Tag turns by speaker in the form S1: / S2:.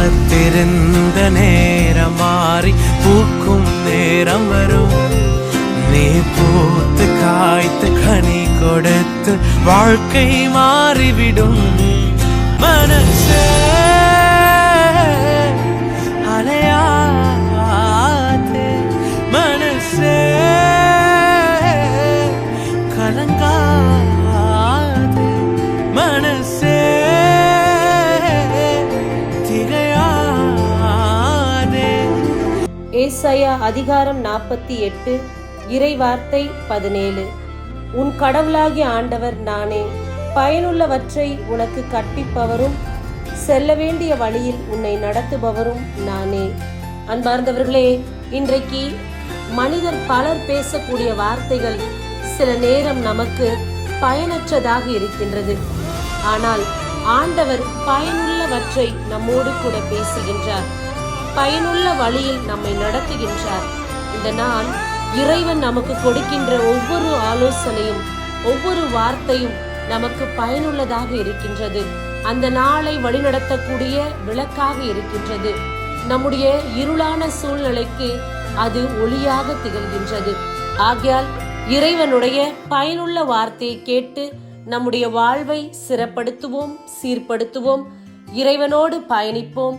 S1: காத்திருந்த நேரம் மாறி பூக்கும் நேரம் வரும். நீ பூத்து காய்த்து கனி கொடுத்து வாழ்க்கை மாறிவிடும். மனசே அலையாதே. மனசே கலங்கா
S2: ஏசாயா அதிகாரம் நாற்பத்தி எட்டு இறை வார்த்தை பதினேழு. உன் கடவுளாகிய ஆண்டவர் நானே பயனுள்ளவற்றை உனக்கு கற்பிப்பவரும் செல்ல வேண்டிய வழியில் உன்னை நடத்துபவரும் நானே. அன்பார்ந்தவர்களே இன்றைக்கு மனிதர் பலர் பேசக்கூடிய வார்த்தைகள் சில நேரம் நமக்கு பயனற்றதாக இருக்கின்றது. ஆனால் ஆண்டவர் பயனுள்ளவற்றை நம்மோடு கூட பேசுகின்றார். பயனுள்ள வழியில் நம்மை நடத்துகின்றார். இந்த நாள் இறைவன் நமக்கு கொடுக்கின்ற ஒவ்வொரு ஆலோசனையும் ஒவ்வொரு வார்த்தையும் நமக்கு பயனுள்ளதாக இருக்கின்றது. அந்த நாளை வழிநடத்தக்கூடிய விளக்காக இருக்கின்றது. நம்முடைய இருளான சூழ்நிலைக்கு அது ஒளியாக திகழ்கின்றது. ஆகையால் இறைவனுடைய பயனுள்ள வார்த்தையை கேட்டு நம்முடைய வாழ்வை சிறப்படுத்துவோம் சீர்படுத்துவோம். இறைவனோடு பயணிப்போம்.